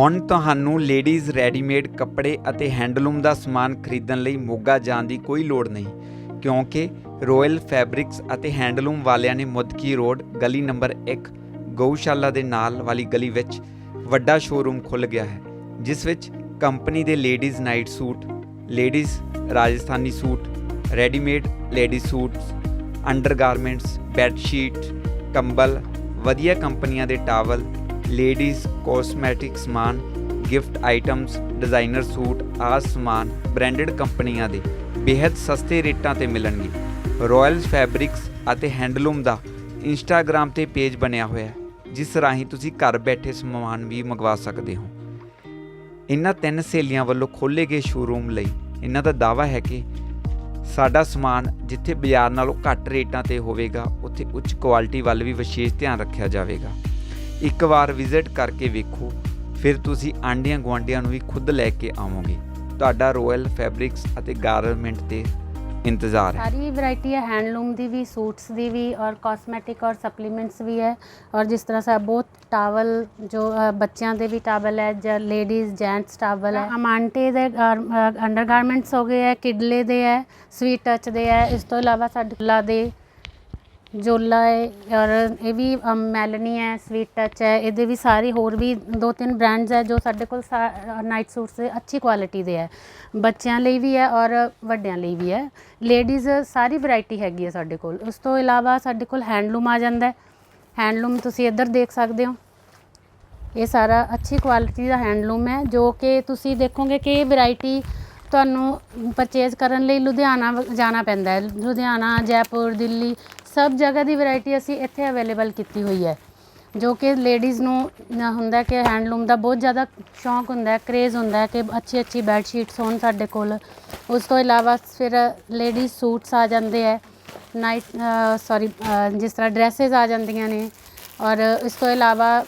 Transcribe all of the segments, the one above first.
ਹੁਣ ਤੁਹਾਨੂੰ ladies readymade ਕੱਪੜੇ ਅਤੇ ਹੈਂਡਲੂਮ ਦਾ ਸਮਾਨ ਖਰੀਦਣ ਲਈ ਮੋਗਾ ਜਾਣ ਦੀ ਕੋਈ ਲੋੜ ਨਹੀਂ, ਕਿਉਂਕਿ ਰਾਇਲ ਫੈਬਰਿਕਸ ਅਤੇ ਹੈਂਡਲੂਮ ਵਾਲਿਆਂ ਨੇ ਮੁਦਕੀ ਰੋਡ ਗਲੀ ਨੰਬਰ 1 ਗਊਸ਼ਾਲਾ ਦੇ ਨਾਲ ਵਾਲੀ ਗਲੀ ਵਿੱਚ ਵੱਡਾ ਸ਼ੋਰੂਮ ਖੁੱਲ੍ਹ ਗਿਆ ਹੈ, ਜਿਸ ਵਿੱਚ ਕੰਪਨੀ ਦੇ ladies night suit, ladies Rajasthani suit, readymade ladies suits undergarments bed sheet, ਕੰਬਲ, ਵਧੀਆ ਕੰਪਨੀਆਂ ਦੇ ਟਾਵਲ ਲੇਡੀਜ਼ ਕੋਸਮੈਟਿਕ ਸਮਾਨ, ਗਿਫਟ ਆਈਟਮਸ, ਡਿਜ਼ਾਈਨਰ ਸੂਟ ਆਹ ਸਮਾਨ ਬ੍ਰਾਂਡਡ ਕੰਪਨੀਆਂ ਦੇ ਬੇहद ਸਸਤੇ ਰੇਟਾਂ ਤੇ ਮਿਲਣਗੇ। ਰਾਇਲਸ ਫੈਬਰਿਕਸ ਅਤੇ ਹੈਂਡਲੂਮ ਦਾ ਇੰਸਟਾਗ੍ਰam ਤੇ ਪੇਜ ਬਣਿਆ ਹੋਇਆ ਹੈ, ਜਿਸ ਰਾਹੀਂ ਤੁਸੀਂ ਘਰ ਬੈਠੇ ਸਮਾਨ ਵੀ ਮੰਗਵਾ ਸਕਦੇ ਹੋ। ਇਹਨਾਂ ਤਿੰਨ ਸਹੇਲੀਆਂ ਵੱਲੋਂ ਖੋਲ੍ਹੇ ਗਏ ਸ਼ੋਰੂਮ ਲਈ ਇਹਨਾਂ ਦਾ ਦਾਅਵਾ ਹੈ ਕਿ ਸਾਡਾ ਸਮਾਨ ਜਿੱਥੇ ਬਾਜ਼ਾਰ ਨਾਲੋਂ ਘੱਟ ਰੇਟਾਂ ਤੇ ਹੋਵੇਗਾ, ਉੱਥੇ ਉੱਚ ਕੁਆਲਿਟੀ ਵੱਲ ਵੀ ਵਿਸ਼ੇਸ਼ ਧਿਆਨ ਰੱਖਿਆ ਜਾਵੇਗਾ। ਇੱਕ ਵਾਰ ਵਿਜ਼ਿਟ ਕਰਕੇ ਵੇਖੋ, ਫਿਰ ਤੁਸੀਂ ਆਂਡੀਆਂ ਗੁਆਂਢੀਆਂ ਨੂੰ ਵੀ ਖੁਦ ਲੈ ਕੇ ਆਵੋਗੇ। ਤੁਹਾਡਾ ਰਾਇਲ ਫੈਬਰਿਕਸ ਅਤੇ ਗਾਰਮੈਂਟ ਤੇ ਇੰਤਜ਼ਾਰ ਹੈ। ਸਾਰੀ ਵੈਰਾਈਟੀ ਹੈ, ਹੈਂਡਲੂਮ ਦੀ ਵੀ, ਸੂਟਸ ਦੀ ਵੀ ਔਰ ਕਾਸਮੈਟਿਕ ਔਰ ਸਪਲੀਮੈਂਟਸ ਵੀ ਹੈ। ਔਰ ਜਿਸ ਤਰ੍ਹਾਂ ਸਾ, ਬਹੁਤ ਟਾਵਲ ਜੋ ਬੱਚਿਆਂ ਦੇ ਵੀ ਟਾਵਲ ਹੈ, ਜਾਂ ਲੇਡੀਜ਼ ਜੈਂਟਸ ਟਾਵਲ ਹੈ। ਅਮਾਂਟੇ ਦੇ ਅੰਡਰਗਾਰਮੈਂਟਸ ਹੋ ਗਏ ਹੈ, ਕਿਡਲੇ ਦੇ ਹੈ ਸਵੀਟ ਟੱਚ ਦੇ ਹੈ। ਇਸ ਤੋਂ ਇਲਾਵਾ ਸਾਡੇ ਲਾ ਦੇ ਜੋਲਾ ਹੈ ਔਰ ਇਹ ਵੀ ਮੈਲਨੀ ਹੈ ਸਵੀਟ ਟੱਚ ਹੈ, ਇਹਦੇ ਵੀ ਸਾਰੇ ਹੋਰ ਵੀ ਦੋ ਤਿੰਨ ਬ੍ਰਾਂਡਸ ਹੈ ਜੋ ਸਾਡੇ ਕੋਲ ਨਾਈਟ ਸੂਟਸ ਦੇ ਅੱਛੀ ਕੁਆਲਿਟੀ ਦੇ ਹੈ। ਬੱਚਿਆਂ ਲਈ ਵੀ ਹੈ ਔਰ ਵੱਡਿਆਂ ਲਈ ਵੀ ਹੈ। ਲੇਡੀਜ਼ ਸਾਰੀ ਵੈਰਾਈਟੀ ਹੈਗੀ ਹੈ ਸਾਡੇ ਕੋਲ। ਉਸ ਤੋਂ ਇਲਾਵਾ ਸਾਡੇ ਕੋਲ ਹੈਂਡਲੂਮ ਆ ਜਾਂਦਾ ਹੈ। ਹੈਂਡਲੂਮ ਤੁਸੀਂ ਇੱਧਰ ਦੇਖ ਸਕਦੇ ਹੋ। ਇਹ ਸਾਰਾ ਅੱਛੀ ਕੁਆਲਿਟੀ ਦਾ ਹੈਂਡਲੂਮ ਹੈ, ਜੋ ਕਿ ਤੁਸੀਂ ਦੇਖੋਗੇ ਕਿ ਇਹ ਵੈਰਾਈਟੀ ਤੁਹਾਨੂੰ ਪਰਚੇਜ਼ ਕਰਨ ਲਈ ਲੁਧਿਆਣਾ ਵ- ਜਾਣਾ ਪੈਂਦਾ ਹੈ। ਲੁਧਿਆਣਾ, ਜੈਪੁਰ, ਦਿੱਲੀ ਸਭ ਜਗ੍ਹਾ ਦੀ ਵੈਰਾਈਟੀ ਅਸੀਂ ਇੱਥੇ ਅਵੇਲੇਬਲ ਕੀਤੀ ਹੋਈ ਹੈ। ਜੋ ਕਿ ਲੇਡੀਜ਼ ਨੂੰ ਹੁੰਦਾ ਕਿ ਹੈਂਡਲੂਮ ਦਾ ਬਹੁਤ ਜ਼ਿਆਦਾ ਸ਼ੌਂਕ ਹੁੰਦਾ ਹੈ ਕ੍ਰੇਜ਼ ਹੁੰਦਾ ਹੈ ਕਿ ਅੱਛੀ ਅੱਛੀ ਬੈੱਡ ਸ਼ੀਟਸ ਹੋਣ ਸਾਡੇ ਕੋਲ। ਉਸ ਤੋਂ ਇਲਾਵਾ ਫਿਰ ਲੇਡੀਜ਼ ਸੂਟਸ ਆ ਜਾਂਦੇ ਹੈ, ਨਾਈਟ ਸੌਰੀ ਜਿਸ ਤਰ੍ਹਾਂ ਡਰੈਸਸ ਆ ਜਾਂਦੀਆਂ ਨੇ। ਔਰ ਇਸ ਤੋਂ ਇਲਾਵਾ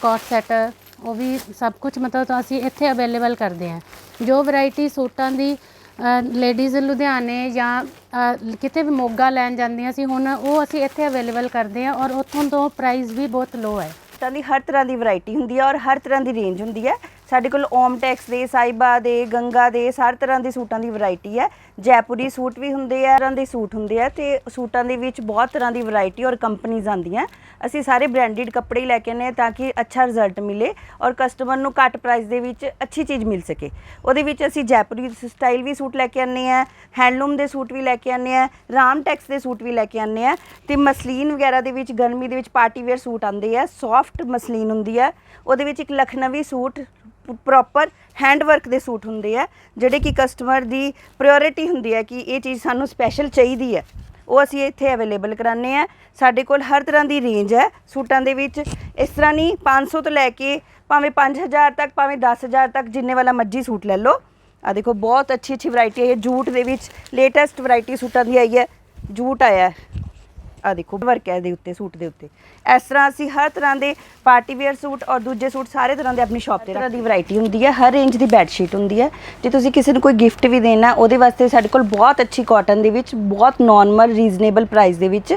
ਕੋਟ ਸੈਟ, ਉਹ ਵੀ ਸਭ ਕੁਝ ਮਤਲਬ ਅਸੀਂ ਇੱਥੇ ਅਵੇਲੇਬਲ ਕਰਦੇ ਹਾਂ। ਜੋ ਵੈਰਾਈਟੀ ਸੂਟਾਂ ਦੀ ਲੇਡੀਜ਼ ਲੁਧਿਆਣੇ ਜਾਂ ਕਿਤੇ ਵੀ ਮੋਗਾ ਲੈਣ ਜਾਂਦੀਆਂ ਸੀ, ਹੁਣ ਉਹ ਅਸੀਂ ਇੱਥੇ ਅਵੇਲੇਬਲ ਕਰਦੇ ਹਾਂ ਔਰ ਉੱਥੋਂ ਤੋਂ ਪ੍ਰਾਈਸ ਵੀ ਬਹੁਤ ਲੋ ਹੈ। ਸੂਟਾਂ ਦੀ ਹਰ ਤਰ੍ਹਾਂ ਦੀ ਵੈਰਾਈਟੀ ਹੁੰਦੀ ਹੈ ਔਰ ਹਰ ਤਰ੍ਹਾਂ ਦੀ ਰੇਂਜ ਹੁੰਦੀ ਹੈ। ਸਾਡੇ ਕੋਲ ਓਮ ਟੈਕਸ ਦੇ, ਸਾਈਬਾ ਦੇ, ਗੰਗਾ ਦੇ, ਹਰ ਤਰ੍ਹਾਂ ਦੇ ਸੂਟਾਂ ਦੀ ਵੈਰਾਈਟੀ ਹੈ। ਜੈਪੁਰੀ ਸੂਟ ਵੀ ਹੁੰਦੇ ਆ, ਤਰ੍ਹਾਂ ਦੇ ਸੂਟ ਹੁੰਦੇ ਆ ਤੇ ਸੂਟਾਂ ਦੇ ਵਿੱਚ ਬਹੁਤ ਤਰ੍ਹਾਂ ਦੀ ਵੈਰਾਈਟੀ ਔਰ ਕੰਪਨੀਆਂ ਆਉਂਦੀਆਂ। ਅਸੀਂ ਸਾਰੇ ਬ੍ਰਾਂਡਡ ਕੱਪੜੇ ਹੀ ਲੈ ਕੇ ਆਉਂਦੇ ਹਾਂ ਤਾਂ ਕਿ ਅੱਛਾ ਰਿਜ਼ਲਟ ਮਿਲੇ ਔਰ ਕਸਟਮਰ ਨੂੰ ਘੱਟ ਪ੍ਰਾਈਸ ਦੇ ਵਿੱਚ ਅੱਛੀ ਚੀਜ਼ ਮਿਲ ਸਕੇ। ਉਹਦੇ ਵਿੱਚ ਅਸੀਂ ਜੈਪੁਰੀ ਸਟਾਈਲ ਵੀ ਸੂਟ ਲੈ ਕੇ ਆਉਂਦੇ ਆ ਹੈਂਡਲੂਮ ਦੇ ਸੂਟ ਵੀ ਲੈ ਕੇ ਆਉਂਦੇ ਆ ਰਾਮ ਟੈਕਸ ਦੇ ਸੂਟ ਵੀ ਲੈ ਕੇ ਆਉਂਦੇ ਆ ਤੇ ਮਸਲੀਨ ਵਗੈਰਾ ਦੇ ਵਿੱਚ ਗਰਮੀ ਦੇ ਵਿੱਚ ਪਾਰਟੀ ਵੇਅਰ ਸੂਟ ਆਉਂਦੇ ਆ ਸੌਫਟ ਮਸਲੀਨ ਹੁੰਦੀ ਆ। ਉਹਦੇ ਵਿੱਚ ਇੱਕ Lucknowi suit proper hand work ਦੇ ਸੂਟ ਹੁੰਦੇ ਆ, ਜਿਹੜੇ ਕਿ ਕਸਟਮਰ ਦੀ ਪ੍ਰਾਇੋਰਟੀ ਹੁੰਦੀ ਹੈ ਕਿ ਇਹ ਚੀਜ਼ ਸਾਨੂੰ ਸਪੈਸ਼ਲ ਚਾਹੀਦੀ ਹੈ। ਉਹ ਅਸੀਂ ਇੱਥੇ ਅਵੇਲੇਬਲ ਕਰਾਉਂਦੇ ਆ ਸਾਡੇ ਕੋਲ ਹਰ ਤਰ੍ਹਾਂ ਦੀ ਰੇਂਜ ਹੈ ਸੂਟਾਂ ਦੇ ਵਿੱਚ। ਇਸ ਤਰ੍ਹਾਂ ਨਹੀਂ 500 ਤੋਂ ਲੈ ਕੇ ਭਾਵੇਂ 5000 ਤੱਕ, ਭਾਵੇਂ 10000 ਤੱਕ ਜਿੰਨੇ ਵਾਲਾ ਮਰਜ਼ੀ ਸੂਟ ਲੈ ਲਓ। ਆ ਦੇਖੋ, ਬਹੁਤ ਅੱਛੀ ਅੱਛੀ ਵੈਰਾਈਟੀ ਹੈ। ਜੂਟ ਦੇ ਵਿੱਚ ਲੇਟੈਸਟ ਵੈਰਾਈਟੀ ਸੂਟਾਂ ਦੀ ਆਈ ਹੈ। ਜੂਟ ਆਇਆ ਆ ਦੇਖੋ ਵਰਕ ਹੈ ਦੇ ਉੱਤੇ ਸੂਟ ਦੇ ਉੱਤੇ। ਇਸ ਤਰ੍ਹਾਂ ਅਸੀਂ ਹਰ ਤਰ੍ਹਾਂ ਦੇ ਪਾਰਟੀ ਵੇਅਰ ਸੂਟ ਔਰ ਦੂਜੇ ਸੂਟ ਸਾਰੇ ਤਰ੍ਹਾਂ ਦੇ ਆਪਣੀ ਸ਼ਾਪ ਤੇ ਤਰ੍ਹਾਂ ਦੀ ਵੈਰਾਈਟੀ ਹੁੰਦੀ ਹੈ ਹਰ ਰੇਂਜ ਦੀ ਬੈੱਡ ਸ਼ੀਟ ਹੁੰਦੀ ਹੈ। ਜੇ ਤੁਸੀਂ ਕਿਸੇ ਨੂੰ ਕੋਈ ਗਿਫਟ ਵੀ ਦੇਣਾ ਉਹਦੇ ਵਾਸਤੇ ਸਾਡੇ ਕੋਲ ਬਹੁਤ ਅੱਛੀ ਕਾਟਨ ਦੇ ਵਿੱਚ ਬਹੁਤ ਨਾਰਮਲ ਰੀਜ਼ਨੇਬਲ ਪ੍ਰਾਈਸ ਦੇ ਵਿੱਚ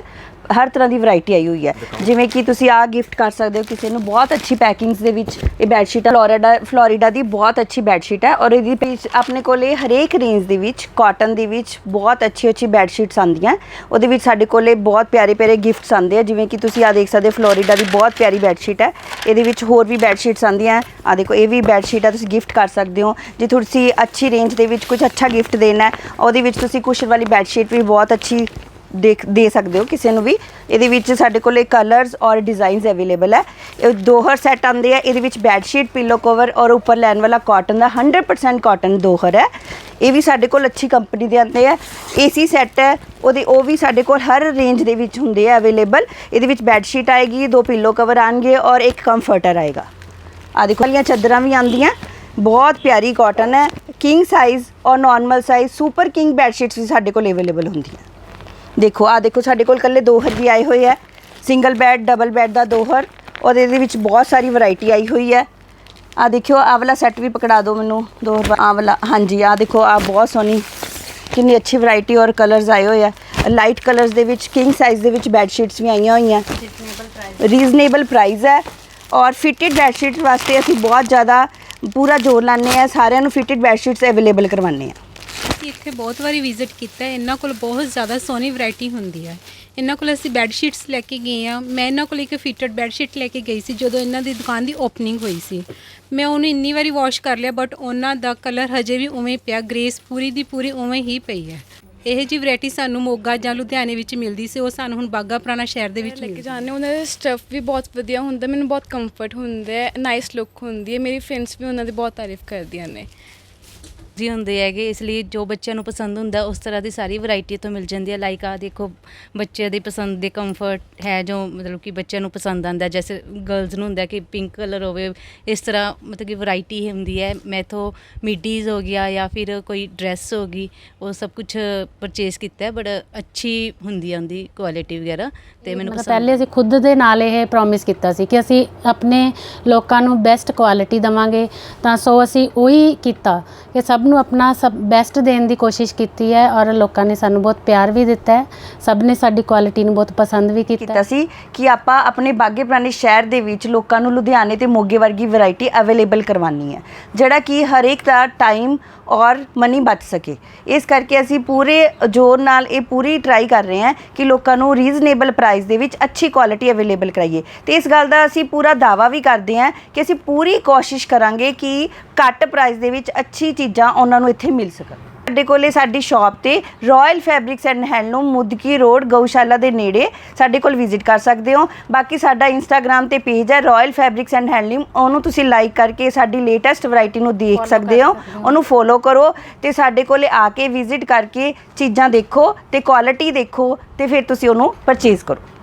ਹਰ ਤਰ੍ਹਾਂ ਦੀ ਵੈਰਾਈਟੀ ਆਈ ਹੋਈ ਹੈ। ਜਿਵੇਂ ਕਿ ਤੁਸੀਂ ਆ ਗਿਫਟ ਕਰ ਸਕਦੇ ਹੋ ਕਿਸੇ ਨੂੰ ਬਹੁਤ ਅੱਛੀ ਪੈਕਿੰਗਸ ਦੇ ਵਿੱਚ ਇਹ ਬੈੱਡ ਸ਼ੀਟ ਫਲੋਰੀਡਾ ਫਲੋਰੀਡਾ ਦੀ ਬਹੁਤ ਅੱਛੀ ਬੈੱਡ ਸ਼ੀਟ ਹੈ ਔਰ ਇਹਦੀ ਵਿੱਚ ਆਪਣੇ ਕੋਲੇ ਹਰੇਕ ਰੇਂਜ ਦੇ ਵਿੱਚ ਕਾਟਨ ਦੇ ਵਿੱਚ ਬਹੁਤ ਅੱਛੀ ਅੱਛੀ ਬੈੱਡ ਸ਼ੀਟਸ ਆਉਂਦੀਆਂ। ਉਹਦੇ ਵਿੱਚ ਸਾਡੇ ਕੋਲੇ ਬਹੁਤ ਪਿਆਰੇ ਪਿਆਰੇ ਗਿਫਟਸ ਆਉਂਦੇ ਆ ਜਿਵੇਂ ਕਿ ਤੁਸੀਂ ਆ ਦੇਖ ਸਕਦੇ ਹੋ ਫਲੋਰੀਡਾ ਦੀ ਬਹੁਤ ਪਿਆਰੀ ਬੈੱਡ ਸ਼ੀਟ ਹੈ। ਇਹਦੇ ਵਿੱਚ ਹੋਰ ਵੀ ਬੈੱਡ ਸ਼ੀਟਸ ਆਉਂਦੀਆਂ ਆ ਦੇਖੋ ਇਹ ਵੀ ਬੈੱਡ ਸ਼ੀਟ ਹੈ ਤੁਸੀਂ ਗਿਫਟ ਕਰ ਸਕਦੇ ਹੋ। ਜੇ ਤੁਸੀਂ ਅੱਛੀ ਰੇਂਜ ਦੇ ਵਿੱਚ ਕੁਝ ਅੱਛਾ ਗਿਫਟ ਦੇਣਾ ਹੈ ਉਹਦੇ ਵਿੱਚ ਤੁਸੀਂ ਕੁਸ਼ਨ ਵਾਲੀ ਬੈੱਡ ਸ਼ੀਟ ਵੀ ਬਹੁਤ ਅੱਛੀ ਦੇਖ ਦੇ ਸਕਦੇ ਹੋ ਕਿਸੇ ਨੂੰ ਵੀ। ਇਹਦੇ ਵਿੱਚ ਸਾਡੇ ਕੋਲੇ ਕਲਰਸ ਔਰ ਡਿਜ਼ਾਈਨਸ ਅਵੇਲੇਬਲ ਹੈ। ਇਹ ਦੋਹਰ ਸੈੱਟ ਆਉਂਦੇ ਆ। ਇਹਦੇ ਵਿੱਚ ਬੈੱਡ ਸ਼ੀਟ ਪਿੱਲੋ ਕਵਰ ਔਰ ਉੱਪਰ ਲੈਣ ਵਾਲਾ ਕਾਟਨ ਦਾ 100% ਕਾਟਨ ਦੋਹਰ ਹੈ। ਇਹ ਵੀ ਸਾਡੇ ਕੋਲ ਅੱਛੀ ਕੰਪਨੀ ਦੇ ਆਉਂਦੇ ਆ। ਏਸੀ ਸੈੱਟ ਹੈ। ਉਹਦੇ ਉਹ ਵੀ ਸਾਡੇ ਕੋਲ ਹਰ ਰੇਂਜ ਦੇ ਵਿੱਚ ਹੁੰਦੇ ਆ ਅਵੇਲੇਬਲ ਇਹਦੇ ਵਿੱਚ ਬੈੱਡ ਸ਼ੀਟ ਆਏਗੀ, ਦੋ ਪਿੱਲੋ ਕਵਰ ਆਣਗੇ ਔਰ ਇੱਕ ਕੰਫਰਟਰ ਆਏਗਾ। ਆ ਦੇਖੋ ਵਾਲੀਆਂ ਚਾਦਰਾਂ ਵੀ ਆਉਂਦੀਆਂ। ਬਹੁਤ ਪਿਆਰੀ ਕਾਟਨ ਹੈ। ਕਿੰਗ ਸਾਈਜ਼ ਔਰ normal size super king bed sheets ਵੀ ਸਾਡੇ ਕੋਲ ਅਵੇਲੇਬਲ ਹੁੰਦੀਆਂ। ਦੇਖੋ ਆ ਦੇਖੋ, ਸਾਡੇ ਕੋਲ ਕੱਲੇ ਦੋਹਰ ਵੀ ਆਏ ਹੋਏ ਆ। ਸਿੰਗਲ ਬੈੱਡ ਡਬਲ ਬੈੱਡ ਦਾ ਦੋਹਰ। ਔਰ ਇਹਦੇ ਵਿੱਚ ਬਹੁਤ ਸਾਰੀ ਵੈਰਾਈਟੀ ਆਈ ਹੋਈ ਹੈ ਆ ਦੇਖਿਓ ਆ ਵਾਲਾ ਸੈੱਟ ਵੀ ਪਕੜਾ ਦਿਓ ਮੈਨੂੰ ਦੋਹਰ ਆ ਵਾਲਾ, ਹਾਂਜੀ ਆ ਦੇਖੋ ਆ ਬਹੁਤ ਸੋਹਣੀ, ਕਿੰਨੀ ਅੱਛੀ ਵੈਰਾਈਟੀ ਔਰ ਕਲਰਸ ਆਏ ਹੋਏ ਆ। ਲਾਈਟ ਕਲਰਸ ਦੇ ਵਿੱਚ ਕਿੰਗ ਸਾਈਜ਼ ਦੇ ਵਿੱਚ ਬੈੱਡ ਸ਼ੀਟਸ ਵੀ ਆਈਆਂ ਹੋਈਆਂ। ਰੀਜ਼ਨੇਬਲ ਪ੍ਰਾਈਸ ਹੈ। ਔਰ ਫਿਟਡ ਬੈਡਸ਼ੀਟ ਵਾਸਤੇ ਅਸੀਂ ਬਹੁਤ ਜ਼ਿਆਦਾ ਪੂਰਾ ਜ਼ੋਰ ਲਾਉਂਦੇ ਆ ਸਾਰਿਆਂ ਨੂੰ ਫਿਟਡ ਬੈਡਸ਼ੀਟਸ ਅਵੇਲੇਬਲ ਕਰਵਾਉਂਦੇ ਆ ਅਸੀਂ ਇੱਥੇ ਬਹੁਤ ਵਾਰੀ ਵਿਜ਼ਿਟ ਕੀਤਾ ਹੈ। ਇਹਨਾਂ ਕੋਲ ਬਹੁਤ ਜ਼ਿਆਦਾ ਸੋਹਣੀ ਵੈਰਾਈਟੀ ਹੁੰਦੀ ਹੈ। ਇਹਨਾਂ ਕੋਲ ਅਸੀਂ ਬੈੱਡ ਸ਼ੀਟਸ ਲੈ ਕੇ ਗਏ ਆ ਮੈਂ ਇਹਨਾਂ ਕੋਲ ਇੱਕ ਫਿਟਡ ਬੈੱਡ ਸ਼ੀਟ ਲੈ ਕੇ ਗਈ ਸੀ ਜਦੋਂ ਇਹਨਾਂ ਦੀ ਦੁਕਾਨ ਦੀ ਓਪਨਿੰਗ ਹੋਈ ਸੀ। ਮੈਂ ਉਹਨੂੰ ਇੰਨੀ ਵਾਰੀ ਵਾਸ਼ ਕਰ ਲਿਆ ਬਟ ਉਹਨਾਂ ਦਾ ਕਲਰ ਹਜੇ ਵੀ ਉਵੇਂ ਪਿਆ ਗ੍ਰੇਸ ਪੂਰੀ ਦੀ ਪੂਰੀ ਉਵੇਂ ਹੀ ਪਈ ਹੈ। ਇਹ ਜੀ ਵੈਰਾਈਟੀ ਸਾਨੂੰ ਮੋਗਾ ਜਾਂ ਲੁਧਿਆਣੇ ਵਿੱਚ ਮਿਲਦੀ ਸੀ। ਉਹ ਸਾਨੂੰ ਹੁਣ ਬਾਗਾ ਪੁਰਾਣਾ ਸ਼ਹਿਰ ਦੇ ਵਿੱਚ ਲੈ ਕੇ ਜਾਂਦੇ ਉਹਨਾਂ ਦਾ ਸਟੱਫ ਵੀ ਬਹੁਤ ਵਧੀਆ ਹੁੰਦਾ ਮੈਨੂੰ ਬਹੁਤ ਕੰਫਰਟ ਹੁੰਦਾ ਹੈ ਨਾਈਸ ਲੁੱਕ ਹੁੰਦੀ ਹੈ। ਮੇਰੀ ਫਰੈਂਡਸ ਵੀ ਉਹਨਾਂ ਦੀ ਬਹੁਤ ਤਾਰੀਫ ਕਰਦੀਆਂ ਨੇ। ਜੀ ਹੁੰਦੇ ਹੈਗੇ ਇਸ ਲਈ ਜੋ ਬੱਚਿਆਂ ਨੂੰ ਪਸੰਦ ਹੁੰਦਾ ਉਸ ਤਰ੍ਹਾਂ ਦੀ ਸਾਰੀ ਵੈਰਾਈਟੀ ਤੋਂ ਮਿਲ ਜਾਂਦੀ ਹੈ। ਲਾਈਕ ਆ ਦੇਖੋ ਬੱਚਿਆਂ ਦੀ ਪਸੰਦ ਦੇ ਕੰਫਰਟ ਹੈ ਜੋ ਮਤਲਬ ਕਿ ਬੱਚਿਆਂ ਨੂੰ ਪਸੰਦ ਆਂਦਾ ਜੈਸੇ ਗਰਲਸ ਨੂੰ ਹੁੰਦਾ ਕਿ ਪਿੰਕ ਕਲਰ ਹੋਵੇ ਇਸ ਤਰ੍ਹਾਂ ਮਤਲਬ ਕਿ ਵੈਰਾਈਟੀ ਹੁੰਦੀ ਹੈ। ਮੈਥੋਂ ਮਿਡੀਜ਼ ਹੋ ਗਿਆ ਜਾਂ ਫਿਰ ਕੋਈ ਡਰੈਸ ਹੋ ਗਈ ਉਹ ਸਭ ਕੁਝ ਪਰਚੇਸ ਕੀਤਾ ਹੈ ਬਟ ਅੱਛੀ ਹੁੰਦੀ ਆ ਉਹਦੀ ਕੁਆਲਿਟੀ ਵਗੈਰਾ ਤੇ ਮੈਨੂੰ ਪਸੰਦ ਪਹਿਲੇ ਅਸੀਂ ਖੁਦ ਦੇ ਨਾਲ ਇਹ ਪ੍ਰੋਮਿਸ ਕੀਤਾ ਸੀ ਕਿ ਅਸੀਂ ਆਪਣੇ ਲੋਕਾਂ ਨੂੰ ਬੈਸਟ ਕੁਆਲਿਟੀ ਦਵਾਂਗੇ। ਤਾਂ ਸੋ ਅਸੀਂ ਉਹੀ ਕੀਤਾ ਕਿ ਸਭ ਨੂੰ ਆਪਣਾ ਸਭ ਬੈਸਟ ਦੇਣ ਦੀ ਕੋਸ਼ਿਸ਼ ਕੀਤੀ ਹੈ ਔਰ ਲੋਕਾਂ ਨੇ ਸਾਨੂੰ ਬਹੁਤ ਪਿਆਰ ਵੀ ਦਿੱਤਾ ਹੈ। ਸਭ ਨੇ ਸਾਡੀ ਕੁਆਲਿਟੀ ਨੂੰ ਬਹੁਤ ਪਸੰਦ ਵੀ ਕੀਤਾ ਕੀਤਾ ਸੀ ਕਿ ਆਪਾਂ ਆਪਣੇ ਬਾਗੇ ਪੁਰਾਣੇ ਸ਼ਹਿਰ ਦੇ ਵਿੱਚ ਲੋਕਾਂ ਨੂੰ ਲੁਧਿਆਣੇ ਤੇ ਮੋਗੇ ਵਰਗੀ ਵੈਰਾਈਟੀ ਅਵੇਲੇਬਲ ਕਰਵਾਉਣੀ ਹੈ। ਜਿਹੜਾ ਕਿ ਹਰੇਕ ਦਾ ਟਾਈਮ ਔਰ ਮਨੀ ਬਚ ਸਕੇ। ਇਸ ਕਰਕੇ ਅਸੀਂ ਪੂਰੇ ਜ਼ੋਰ ਨਾਲ ਇਹ ਪੂਰੀ ਟਰਾਈ ਕਰ ਰਹੇ ਹਾਂ ਕਿ ਲੋਕਾਂ ਨੂੰ ਰੀਜ਼ਨੇਬਲ ਪ੍ਰਾਈਸ ਦੇ ਵਿੱਚ ਅੱਛੀ ਕੁਆਲਿਟੀ ਅਵੇਲੇਬਲ ਕਰਾਈਏ। ਤੇ ਇਸ ਗੱਲ ਦਾ ਅਸੀਂ ਪੂਰਾ ਦਾਵਾ ਵੀ ਕਰਦੇ ਹਾਂ ਕਿ ਅਸੀਂ ਪੂਰੀ ਕੋਸ਼ਿਸ਼ ਕਰਾਂਗੇ ਕਿ ਘੱਟ ਪ੍ਰਾਈਸ ਦੇ ਵਿੱਚ ਅੱਛੀ ਚੀਜ਼ਾਂ ਉਹਨਾਂ ਨੂੰ ਇੱਥੇ ਮਿਲ ਸਕਣ। ਸਾਡੇ ਕੋਲੇ ਸਾਡੀ ਸ਼ਾਪ ਤੇ royal fabrics and handloom Mudki road ਗਊਸ਼ਾਲਾ ਦੇ ਨੇੜੇ। ਸਾਡੇ ਕੋਲ ਵਿਜ਼ਿਟ ਕਰ ਸਕਦੇ ਹੋ। ਬਾਕੀ ਸਾਡਾ ਇੰਸਟਾਗ੍ਰam ਤੇ ਪੇਜ ਹੈ ਰਾਇਲ ਫੈਬਰਿਕਸ ਐਂਡ ਹੈਂਡਲੂਮ ਉਹਨੂੰ ਤੁਸੀਂ ਲਾਈਕ ਕਰਕੇ ਸਾਡੀ ਲੇਟੈਸਟ ਵੈਰਾਈਟੀ ਨੂੰ ਦੇਖ ਸਕਦੇ ਹੋ। ਉਹਨੂੰ ਫੋਲੋ ਕਰੋ ਤੇ ਸਾਡੇ ਕੋਲੇ ਆ ਕੇ ਵਿਜ਼ਿਟ ਕਰਕੇ ਚੀਜ਼ਾਂ ਦੇਖੋ ਤੇ ਕੁਆਲਿਟੀ ਦੇਖੋ ਤੇ ਫਿਰ ਤੁਸੀਂ ਉਹਨੂੰ ਪਰਚੇਜ਼ ਕਰੋ।